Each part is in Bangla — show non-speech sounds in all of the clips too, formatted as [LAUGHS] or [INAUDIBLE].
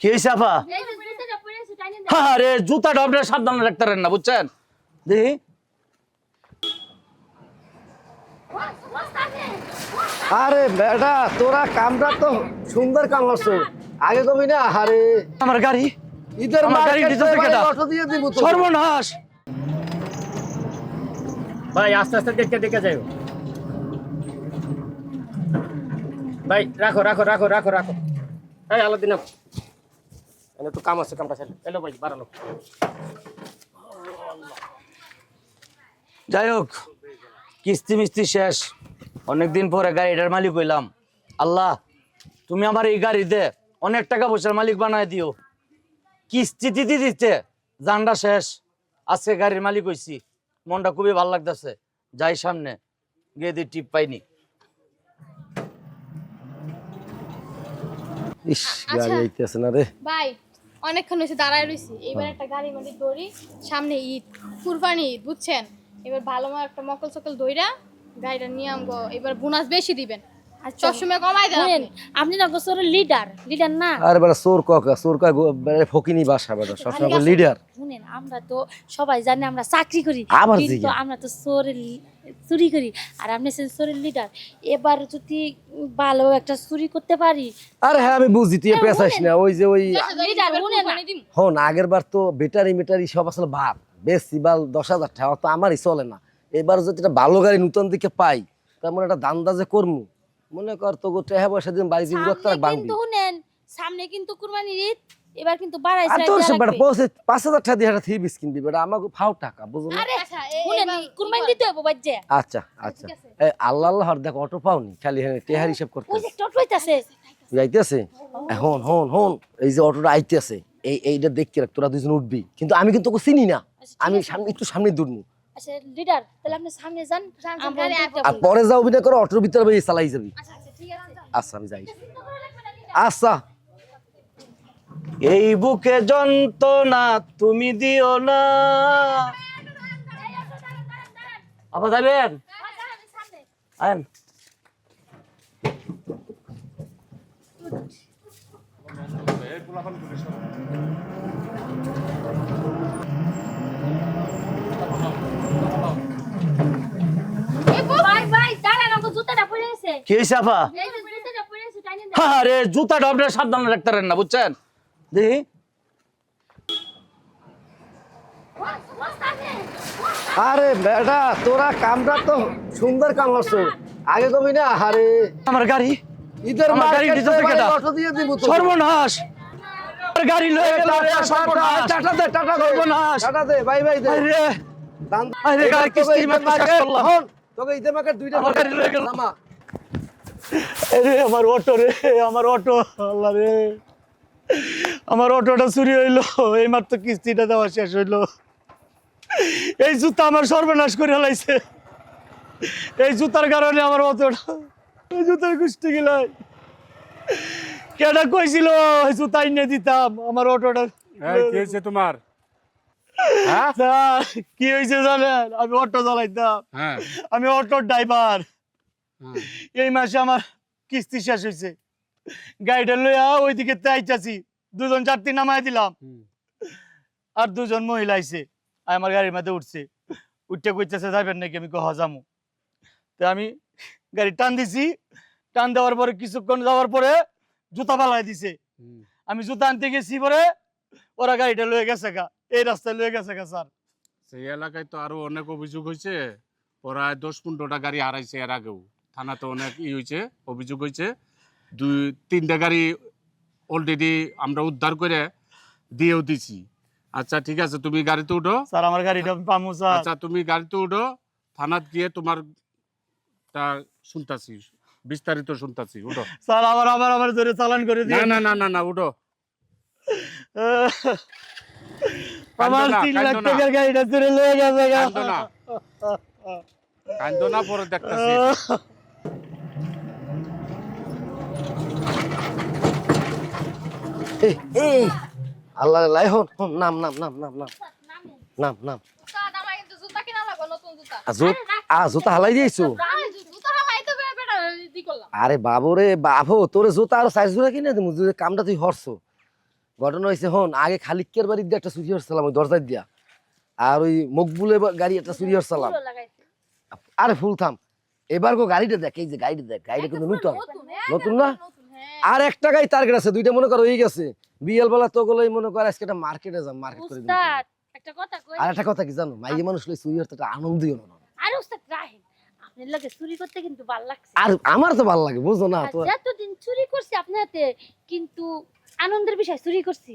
কি হয়েছে আপা জুতাটা পরে আছে টাইনে দে আরে জুতাটা আপনার সাবধানে রাখতে পারেন না বুঝছেন? দেখি। আরে বেটা তোরা কামটা তো সুন্দর কাম করছ। আগে কবি না আরে আমার গাড়ি। ঈদের সর্বনাশ। ভাই আস্তে আস্তে দেখতে দেখে যাইও। ভাই রাখো রাখো রাখো রাখো রাখো। এই আলাদিন একটু কাম আছে কামটা এলো ভাই বাড়ালো যাই হোক কিস্তি মিস্তি শেষ। অনেকদিন পরে গাড়িটার মালিক হইলাম। আল্লাহ তুমি আমার এই গাড়িতে অনেক টাকা পয়সার মালিক বানায় দিও। কিস্তি দিতে দিতে জানটা শেষ। আজকে গাড়ির মালিক হইছি। মনটা খুবই ভালো লাগতেছে। যাই সামনে গিয়ে দিয়ে টিপ পাইনি। ইস গাড়ি আইতেছে না রে। ভাই অনেকক্ষণ হয়েছে দাঁড়ায় রয়েছি এবার একটা গাড়ি মানে দড়ি সামনে ঈদ কুরবানি ঈদ বুঝছেন? এবার ভালো একটা মকল সকল দইরা গাড়িটা নিয়ে আমগো এবার বোনাস বেশি দিবেন। আর কমাই দেন আপনি। আপনি না গোসরের লিডার লিডার না? আরে বেটা চোর কক চোর কক ফকিনি বাসা বেটা সবসময় লিডার শুনেন আমরা তো সবাই জানি আমরা চাকরি করি কিন্তু আমরা তো চোরের চুরি করি। আর আপনি হচ্ছেন লিডার এবার যদি ভালো একটা চুরি করতে পারি। আরে হ্যাঁ আমি বুঝি তুই পেঁচাইস না ওই যে ওই লিডার এবার না। হন আগের বার তো বেটারি মেটারি সব আসলে ভাব বেশি বাল দশ হাজার টাকা তো আমারই চলে না। এবার যদি একটা ভালো গাড়ি নতুন দিকে পাই তেমন একটা দান্দা যে করমু। মনে কর তো গো টেহা পয়সা দিন বাড়ি জীবন রাখতে সামনে বাংবি কিন্তু শুনেন সামনে কিন্তু কুরবানির ঈদ এবার কিন্তু আর বাড়াইছে তোর সে বেটা পৌঁছে পাঁচ হাজার টাকা দিয়ে থ্রি বিস কিনবি বেটা আমাকে ফাও টাকা বুঝলো? আরে আচ্ছা, শুনেন কুরবানি দিতে হবে বাজ্যে? আচ্ছা আচ্ছা। এই আল্লাহ আল্লাহ হর দেখ অটো পাওনি খালি হ্যাঁ টেহার হিসাব করতে। ওই যে টোট হইতাছে যাইতেছে? হন হন হন এই যে অটোটা আইতেছে এই এইটা দেখতে রাখ তোরা দুজন উঠবি। কিন্তু আমি কিন্তু ওকে চিনি না। আমি সামনে একটু সামনে দূরমু আচ্ছা লিডার তাহলে আপনি সামনে যান আমরা গাড়ি দেখতে আর পরে যা অভিনয় করো অটোর ভিতরে বেরিয়ে চালাই যাবি। আচ্ছা আচ্ছা ঠিক আছে আচ্ছা আমি যাই। আচ্ছা। এই বুকে যন্ত্রণা তুমি দিও না। আপা যাবেন? আয়েন ভাই দাঁড়ান আমাকে জুতাটা পরে আছে কি হয়েছে আপা আরে সাবধানে রাখতে পারেন না বুঝছেন? দেখি। আরে বেটা তোরা কামটা তো সুন্দর কাম করছ। আগে কবি না আরে আমার গাড়ি। ঈদের আমার গাড়ি দিব তো সর্বনাশ। গাড়ি লয়ে গেল রে, সর্বনাশ। টাটা দে টাটা সর্বনাশ। টাটা দে বাই বাই দে। আরে আরে গাড়ি কিস্তির ঈদের মাধ্যমে করলাম। তোকে ঈদের মার্কেট দুইটা গাড়ি লয়ে গেল। নামা। আরে আমার অটো রে আমার অটো আল্লাহ রে। আমার অটোটা চুরি হইল এই মাত্র কিস্তিটা দেওয়া শেষ হইল। এই জুতা আমার সর্বনাশ করে হেলাইছে এই জুতার কারণে আমার অটোটা এই জুতার কুস্তি গেলাই। কেডা কইছিল এই জুতা এনে দিতাম আমার অটোটা কি হয়েছে তোমার? হ্যাঁ? কি হয়েছে জানেন আমি অটো চালাইতাম। হ্যাঁ। আমি অটোর ড্রাইভার। এই মাসে আমার কিস্তি শেষ হয়েছে। গাড়িটা লইয়া ওইদিকে চাইতাছি দুজন যাত্রী নামাই দিলাম। আর দুজন মহিলা আইছে। আর আমার গাড়ির মধ্যে উঠছে। উঠতে কইতেছে যাবেন নাকি আমি কহ যামু? তো আমি গাড়ি টান দিছি। টান দেওয়ার পরে কিছুক্ষণ যাওয়ার পরে জুতা পালাই দিছে। আমি জুতা আনতে গেছি পরে ওরা গাড়িটা লয়ে গেছে গা। এই রাস্তায় লয়ে গেছে গা স্যার। সেই এলাকায় তো আরও অনেক অভিযোগ হয়েছে ওরা দশ পনেরোটা গাড়ি হারাইছে এর আগেও। থানাতে অনেক ই হয়েছে অভিযোগ হয়েছে দুই তিনটা গাড়ি অলরেডি আমরা উদ্ধার করে দিয়েও দিছি। আচ্ছা ঠিক আছে তুমি গাড়িতে উঠো। স্যার আমার গাড়িটা পামু স্যার। আচ্ছা তুমি গাড়িতে উঠো। থানাত গিয়ে তোমার তা শুনতাছি বিস্তারিত শুনতাছি উঠো। স্যার আবার আবার আবার ধরে চালান করে দিয়ে না না না না উঠো। [LAUGHS] আমার তিন লাখ টাকার গাড়িটা চুরে লয়ে গেছে গা। কান্দো না পরে দেখতেছি [LAUGHS] এই, এই, জুতা জুতা জুত জুতা আরে জুতা বাবু রে বাবু, তোরে জুতা আর সাইজ জুড়ে কিনে যদি কামটা তুই হরছো। ঘটনা হয়েছে হন, আগে খালিকের বাড়ির দিয়ে একটা চুরি হচ্ছিলাম ওই দরজায় দিয়া। আর ওই মকবুলের গাড়ি একটা চুরি লাগাইছে। আরে ফুল থাম, এবার গো গাড়িটা দেখ, এই যে গাড়িটা দেখ, গাড়িটা কিন্তু নতুন। নতুন না? আর একটা গাড়ি টার্গেট আছে দুইটা মনে করো হয়ে গেছে। বিয়েল বেলা তো গুলোই মনে করো আজকে একটা মার্কেটে যাম মার্কেট করে দিন একটা কথা কই? আর একটা কথা কি জানো মাইয়ে মানুষ লই চুরি হতে একটা আনন্দই হলো না আরে উস্তাদ রাহেন আপনার লাগে চুরি করতে কিন্তু ভালো লাগছে। আর আমার তো ভালো লাগে বুঝো না তো যতদিন চুরি করছি আপনার হাতে কিন্তু আনন্দের বিষয় চুরি করছি।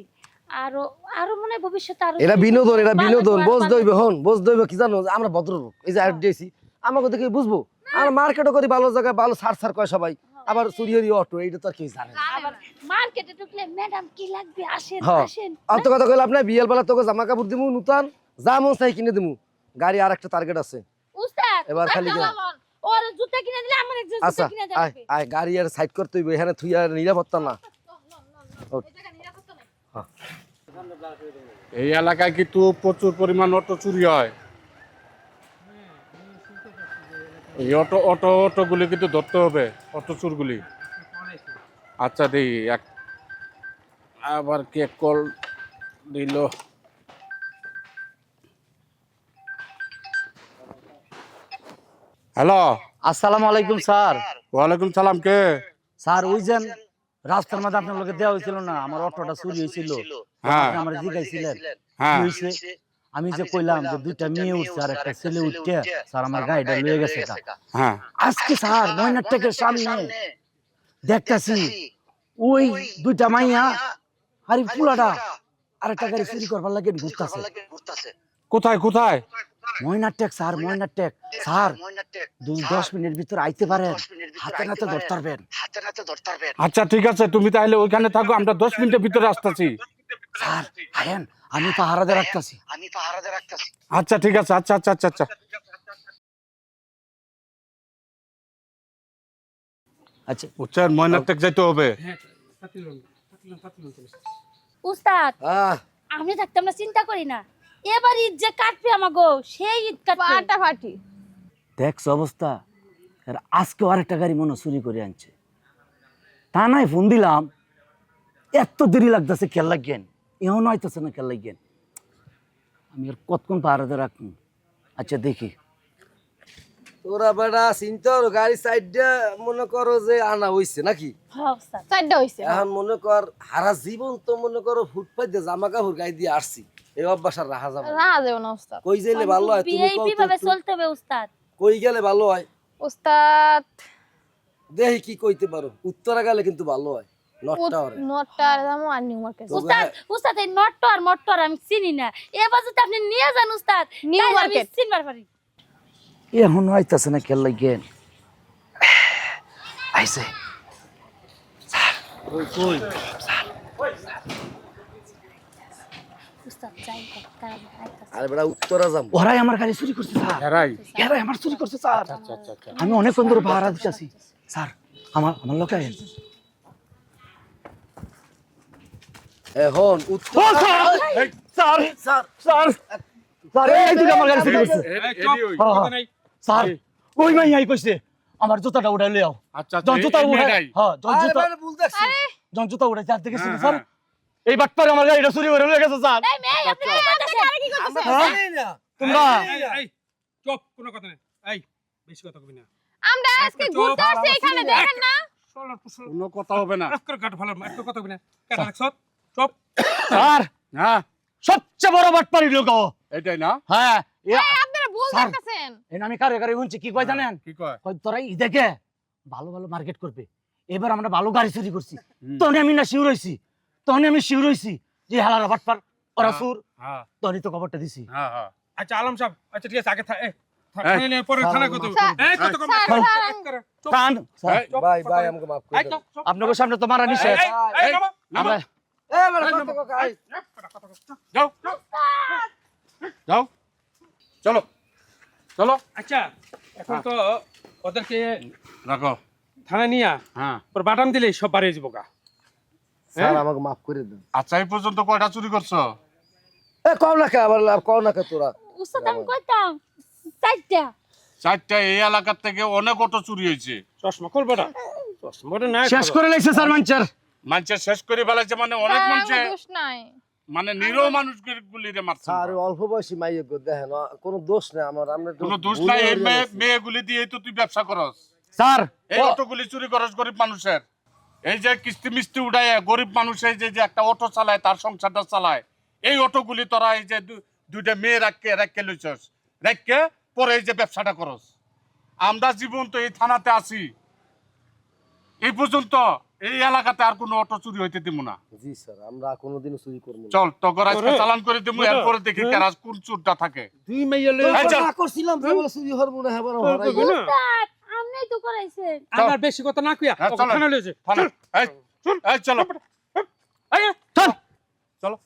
আরও আরও মনে হয় ভবিষ্যতে আরও এটা বিনোদন এটা বিনোদন বোঝ। দইবে হন বোঝ দইবে কি জানো আমরা ভদ্রলোক এই যে আর দিয়েছি আমাকে দেখে বুঝব। আর মার্কেটও করি ভালো জায়গায় ভালো সার সার কয় সবাই। আবার চুরি হরি অটো এইটা তো আর কেউ জানে না। মার্কেটে ঢুকলে ম্যাডাম কি লাগবে? আসেন হ্যাঁ। আসেন। অত কথা কইলে আপনার বিয়েল বেলা তোকে জামা কাপড় দিমু নতুন যা মন চাই কিনে দিমু। গাড়ি আর একটা টার্গেট আছে। উস্তাদ এবার খালি ওর জুতা কিনে দিলে আমার একজন আচ্ছা জুতা কিনে আয় দেবে। আয় গাড়ি আর সাইড করতে হইবে এখানে থুই আর নিরাপত্তা না। এই এলাকায় কিন্তু প্রচুর পরিমাণ অটো চুরি হয়। এই অটো অটো অটো অটোগুলি কিন্তু ধরতে হবে। অটো চুরগুলি? আচ্ছা দেই এক আবার কে কল দিল? হ্যালো। আসসালামু আলাইকুম স্যার। ওয়ালাইকুম সালাম কে? স্যার ওই যে রাস্তার মধ্যে আপনার লোকে দেওয়া হয়েছিল না আমার অটোটা চুরি হয়েছিল। হ্যাঁ। আমার কি হ্যাঁ আমি যে কইলাম যে দুইটা মেয়ে উঠছে আর একটা ছেলে উঠছে স্যার আমার গাড়িটা লয়ে গেছে হ্যাঁ। আজকে স্যার ময়নার টেকের সামনে দেখতাছি ওই দুইটা মাইয়া আর পুলাটা আর একটা গাড়ি চুরি করবার লাগে ঘুরতাছে। কোথায় কোথায়? ময়নার টেক স্যার ময়নার টেক। স্যার দশ মিনিট ভিতর আইতে পারেন। হাতে নাতে ধরতে পারবেন আচ্ছা ঠিক আছে তুমি তাহলে ওইখানে থাকো আমরা দশ মিনিটের ভিতরে আসতেছি। স্যার আয়েন আমি পাহারাদের রাখতেছি। আমি পাহারাতে রাখতাছি। আচ্ছা ঠিক আছে আচ্ছা আচ্ছা আচ্ছা আচ্ছা। আচ্ছা। বুঝছেন ময়নার টেক যাইতে হবে। উস্তাদ আমি থাকতে আমরা চিন্তা করি না। এবার ঈদ যে কাটবে আমাগো সেই ঈদ কাটবে। ফাটাফাটি দেখছ অবস্থা? আর আজকে আরেকটা গাড়ি মনে চুরি করে আনছে। তা নাই ফোন দিলাম। এত দেরি লাগতেছে খেয়াল লাগেন এমন হইতেছে না খেল লাগেন আমি আর কতক্ষণ পাহারাতে রাখুন আচ্ছা দেখি। তোরা বেড়া চিন্তা করো গাড়ি সাইডটা মনে করো যে আনা হইছে নাকি? হ্যাঁ হইছে। এখন মনে কর হারা জীবন তো মনে করো ফুটপাত দিয়ে জামা কাপড় গায়ে দিয়ে আসছি। এই অভ্যাস আর রাখা যাবে না। রাহা যাবে না উস্তাদ কই গেলে ভালো হয়? তুমি ভাবে চলতে হবে উস্তাদ কই গেলে ভালো হয়? উস্তাদ দেখি কি কইতে পারো। উত্তরা গেলে কিন্তু ভালো হয়। আর মট্ট আর আমি চিনি না। এবার যদি আপনি নিয়ে যান উস্তাদ নিউ মার্কেট। চিনবার পারি। এখন হইতেছে না খেল লাগেন আইসে উস্তাদ যাই হোক, তাড়াতাড়ি আইতাছে। আর বেড়া উত্তরা যাম। ওরাই আমার গাড়ি চুরি করছে স্যার। এরাই? এরাই আমার চুরি করছে স্যার। আমি অনেকক্ষণ ধরে পাহারা দিতেছি স্যার আমার আমার লোক এখন Uttara sir sir sir sir এই দুটো আমার গাড়ি হ্যাঁ, হ্যাঁ। স্যার ওই মাই আই কইছে আমার জুতাটা উঠাই লিয়াও আচ্ছা জন জুতা উঠাই হ্যাঁ জন জুতা বেড়া ভুল দেখছি জন জুতা উঠাই থেকে হ্যাঁ, স্যার এই বাটপারে আমার গাড়িটা চুরি করে লয়ে গেছে স্যার এই মেয়ে, আপনি কি করতেছেন? হ্যাঁ? জানি না চুপ কোনো কথা নেই এই বেশি কথা কবি না আমরা আজকে ঘুরতে আসছি এখানে দেখেন না কোনো কথা হবে না করে কাট ভালো একটু কথা কবি না কাটা রাখছ চুপ। স্যার। হ্যাঁ সবচেয়ে বড় বাটপারি লোক এটাই না? হ্যাঁ এ আপনারা ভুল দেখতেছেন। এ আমি কারে কারে শুনছি কি কয় জানেন? কি কয়? কয় তোরা ই দেখে ভালো ভালো মার্কেট করবে। এবার আমরা ভালো গাড়ি চুরি করছি। তখন আমি না শিউর হইছি। তখন আমি শিউর হইছি। যে হালারা বাটপার ওরা হ্যাঁ। সুর হ্যাঁ। তখনই তো খবরটা দিছি। হ্যাঁ হ্যাঁ। আচ্ছা আলম সাহেব আচ্ছা ঠিক আছে আগে। আপনাদের সামনে তো মারা নিষেধ। যাও যাও। চলো। চলো। আচ্ছা এখন তো ওদেরকে রাখো। থানায় নিয়ে হ্যাঁ। বাটাম দিলে সব বাড়িয়ে যাব গা। স্যার আমাকে মাফ করে দেন। আচ্ছা এই পর্যন্ত কয়টা চুরি করছ? এ কও না কে আবার লাভ কও না কে তোরা। উস্তাদ আমি কইতাম চারটা। চারটা এই এলাকার থেকে অনেক অটো চুরি হয়েছে। চশমা খুলবো না চশমাটা না শেষ করে লাইছে স্যার মানচার মানুষের শেষ করে ফেলাইছে মানে অনেক স্যার, মানুষে নাই। মানে নিরহ মানুষ গুলিরে মারছে। ওই অল্প বয়সী মাইয়ে গো দেখেন কোনো দোষ নেই আমার আমরা কোনো দোষ নাই এই। মেয়েগুলি দিয়ে তো তুই ব্যবসা করস। স্যার এই অটোগুলি চুরি করস গরিব মানুষের। এই যে কিস্তি মিস্তি উড়ায় গরিব মানুষের যে যে একটা অটো চালায় তার সংসারটা চালায়। এই অটোগুলি তোরা এই যে দুইটা মেয়ে রাখকে রাখকে লইছস। রাখকে পরে এই যে ব্যবসাটা করস। আমরা জীবন তো এই থানাতে আছি। এই পর্যন্ত এই এলাকাতে আর কোনো অটো চুরি হইতে দিব না। জি স্যার আমরা কোনোদিনও চুরি করব না। চল তো আজকে চালান করে দিব ওরে, এরপরে দেখি হ্যাঁ। কারা কোন চুরটা থাকে। দুই মাইয়া লই এই না করছিলাম যে বলে চুরি হরবো না হবার চল, হরাই না? উস্তাদ, তো করাইছেন আমার বেশি কথা না কইয়া ওখানে চলো। লইছে থানা এই এই চলো। আয় চল। চলো।